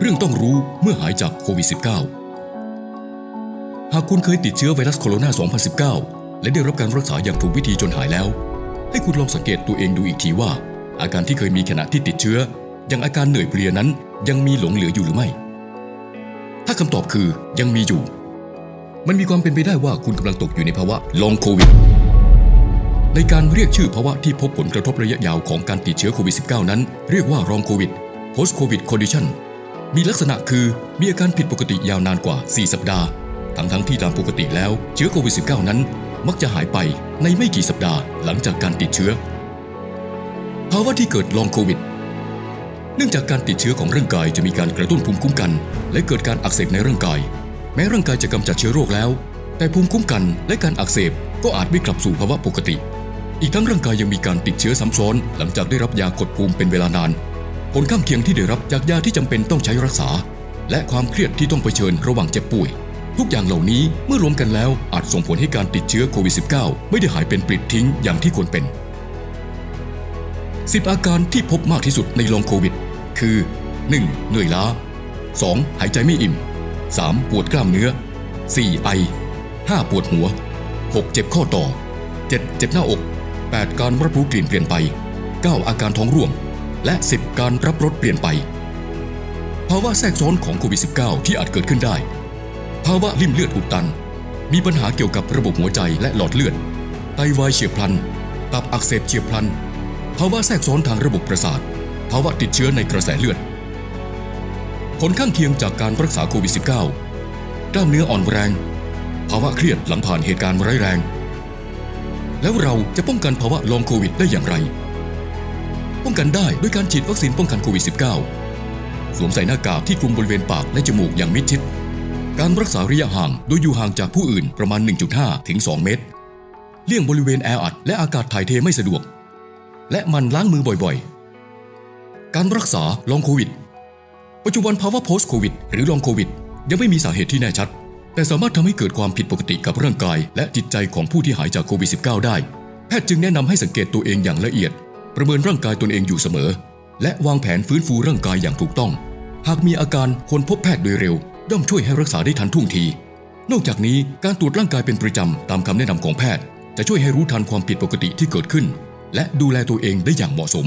เรื่องต้องรู้เมื่อหายจากโควิด -19 หากคุณเคยติดเชื้อไวรัสโคโรนา 2019 และได้รับการรักษาอย่างถูกวิธีจนหายแล้ว ให้คุณลองสังเกตตัวเองดูอีกทีว่า อาการที่เคยมีขณะที่ติดเชื้อ อย่างอาการเหนื่อยเพลียนั้น ยังมีหลงเหลืออยู่หรือไม่ ถ้าคำตอบคือยังมีอยู่ มันมีความเป็นไปได้ว่าคุณกำลังตกอยู่ในภาวะลองโควิด ในการเรียกชื่อภาวะที่พบผลกระทบระยะยาวของการติดเชื้อโควิด -19 นั้น เรียกว่ารองโควิด post covid condition มีลักษณะคือมีอาการผิดปกติยาวนานกว่า 4 สัปดาห์ ทั้งทั้งๆที่ตามปกติแล้วเชื้อโควิด -19 นั้น มักจะหายไปในไม่กี่สัปดาห์หลังจากการติดเชื้อ ภาวะที่เกิดลองโควิด เนื่องจากการติดเชื้อของร่างกายจะมีการกระตุ้นภูมิคุ้มกัน และเกิดการอักเสบในร่างกาย แม้ร่างกายจะกำจัดเชื้อโรคแล้ว แต่ภูมิคุ้มกันและการอักเสบก็อาจไม่กลับสู่ภาวะปกติ อีกทั้งร่างกายยังมีการติดเชื้อซ้ำซ้อน หลังจากได้รับยากดภูมิเป็นเวลานาน ผลข้างเคียงที่ได้รับจากยาที่จำเป็นต้องใช้รักษา และความเครียดที่ต้องเผชิญระหว่างเจ็บป่วย ทุกอย่างเหล่านี้เมื่อรวมกันแล้วอาจส่งผลให้การติดเชื้อโควิด -19 ไม่ได้หายเป็นปลิดทิ้งอย่างที่ควรเป็น 10 อาการที่พบมากที่สุดในลองโควิด คือ 1. เหนื่อยล้า 2. หายใจไม่อิ่ม 3. ปวดกล้ามเนื้อ 4. ไอ 5. ปวดหัว 6. เจ็บข้อต่อ 7. เจ็บหน้าอก 8. การรับรู้กลิ่นเปลี่ยนไป 9. อาการท้องร่วง และ 10 การรับรสเปลี่ยนไป ภาวะแทรกซ้อนของโควิด -19 ที่อาจเกิดขึ้นได้ ภาวะริ่มเลือดอุดตัน มีปัญหาเกี่ยวกับระบบหัวใจและหลอดเลือด ไตวายเฉียบพลัน ตับอักเสบเฉียบพลัน ภาวะแทรกซ้อนทางระบบประสาท ภาวะติดเชื้อในกระแสเลือด ผลข้างเคียงจากการรักษาโควิด -19 กล้ามเนื้ออ่อนแรง ภาวะเครียดหลังผ่านเหตุการณ์ร้ายแรง แล้วเราจะป้องกันภาวะลองโควิดได้อย่างไร ป้องกันได้ด้วยการฉีดวัคซีนป้องกันโควิด -19 สวมใส่หน้ากากที่คลุมบริเวณปากและจมูกอย่างมิดชิด การรักษาระยะห่างโดยอยู่ห่างจากผู้อื่นประมาณ 1.5 ถึง 2 เมตร เลี่ยงบริเวณแออัดและอากาศถ่ายเทไม่สะดวก และมันล้างมือบ่อยๆ การรักษาลองโควิด ปัจจุบันภาวะ post โควิดหรือลองโควิดยังไม่มีสาเหตุที่แน่ชัด แต่สามารถทำให้เกิดความผิดปกติกับร่างกาย และจิตใจของผู้ที่หายจากโควิด -19 ได้ แพทย์จึงแนะนำให้สังเกตตัวเองอย่างละเอียด ประเมินร่างกายตนเองอยู่เสมอ และวางแผนฟื้นฟูร่างกายอย่างถูกต้อง หากมีอาการควรพบแพทย์โดยเร็ว ย่อมช่วยให้รักษาได้ทันท่วงที นอกจากนี้การตรวจร่างกายเป็นประจำตามคำแนะนำของแพทย์ จะช่วยให้รู้ทันความผิดปกติที่เกิดขึ้น และดูแลตัวเองได้อย่างเหมาะสม